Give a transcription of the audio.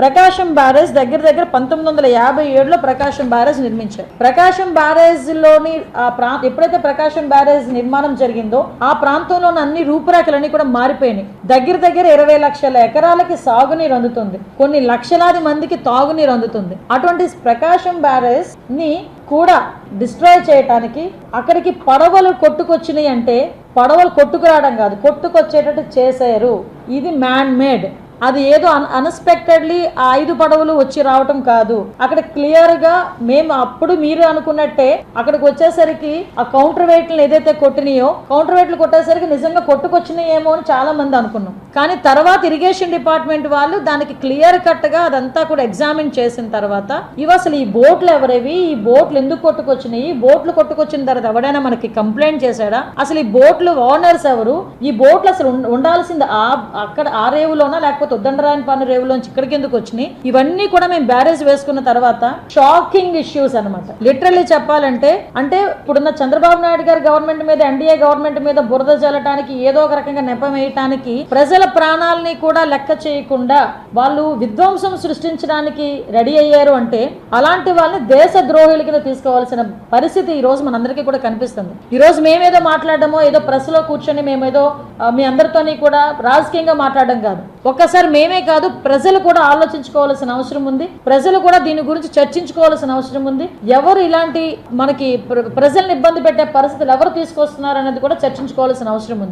ప్రకాశం barrage దగ్గర దగ్గర పంతొమ్మిది వందల యాభై ఏడులో ప్రకాశం బ్యారేజ్ నిర్మించారు. ప్రకాశం బ్యారేజ్లోని ఆ ప్రా ఎప్పుడైతే ప్రకాశం బ్యారేజ్ నిర్మాణం జరిగిందో ఆ ప్రాంతంలో అన్ని రూపురేఖలన్నీ కూడా మారిపోయినాయి. దగ్గర దగ్గర ఇరవై లక్షల ఎకరాలకి సాగునీరు అందుతుంది. కొన్ని లక్షలాది మందికి తాగునీరు అందుతుంది. అటువంటి ప్రకాశం బ్యారేజ్ని కూడా డిస్ట్రాయ్ చేయటానికి అక్కడికి పడవలు కొట్టుకొచ్చినాయి అంటే పడవలు కొట్టుకురావడం కాదు కొట్టుకొచ్చేటట్టు చేశారు. ఇది మ్యాన్ మేడ్. అది ఏదో అన్ఎక్స్పెక్టెడ్లీ ఆ ఐదు పడవలు వచ్చి రావటం కాదు. అక్కడ క్లియర్గా మేము అప్పుడు మీరు అనుకున్నట్టే అక్కడికి వచ్చేసరికి ఆ కౌంటర్ వెయిట్లు ఏదైతే కొట్టినాయో కౌంటర్ వెయిట్లు కొట్టేసరికి నిజంగా కొట్టుకొచ్చినాయేమో అని చాలా మంది అనుకున్నాం. కానీ తర్వాత ఇరిగేషన్ డిపార్ట్మెంట్ వాళ్ళు దానికి క్లియర్ కట్గా అదంతా కూడా ఎగ్జామిన్ చేసిన తర్వాత ఇవి అసలు ఈ బోట్లు ఎవరేవి? ఈ బోట్లు ఎందుకు కొట్టుకొచ్చినాయి? బోట్లు కొట్టుకొచ్చిన తర్వాత ఎవడైనా మనకి కంప్లైంట్ చేశాడా? అసలు ఈ బోట్లు ఓనర్స్ ఎవరు? ఈ బోట్లు అసలు ఉండాల్సింది అక్కడ ఆ రేవులోనా లేకపోతే ఉద్దండరాయన పన్ను రేవులోంచి ఇక్కడికి ఎందుకు వచ్చినాయి? ఇవన్నీ కూడా మేము బ్యారేజ్ వేసుకున్న తర్వాత షాకింగ్ ఇష్యూస్ అన్నమాట. లిటరల్లీ చెప్పాలంటే అంటే ఇప్పుడున్న చంద్రబాబు నాయుడు గారి గవర్నమెంట్ మీద ఎన్డీఏ గవర్నమెంట్ మీద బురద జల్లటానికి ఏదో ఒక రకంగా నెపం వేయటానికి ప్రజల ప్రాణాలని కూడా లెక్క చేయకుండా వాళ్ళు విధ్వంసం సృష్టించడానికి రెడీ అయ్యారు అంటే అలాంటి వాళ్ళని దేశ ద్రోహుల కింద తీసుకోవాల్సిన పరిస్థితి ఈ రోజు మనందరికీ కూడా కనిపిస్తుంది. ఈ రోజు మేమేదో మాట్లాడడమో ఏదో ప్రెస్లో కూర్చొని మేమేదో మీ అందరితోని కూడా రాజకీయంగా మాట్లాడడం కాదు. ఒక్కసారి మేమే కాదు ప్రజలు కూడా ఆలోచించుకోవాల్సిన అవసరం ఉంది. ప్రజలు కూడా దీని గురించి చర్చించుకోవాల్సిన అవసరం ఉంది. ఎవరు ఇలాంటి మనకి ప్ర- ప్రజల్ని ఇబ్బంది పెట్టే పరిస్థితులు ఎవరు తీసుకొస్తున్నారు అనేది కూడా చర్చించుకోవాల్సిన అవసరం ఉంది.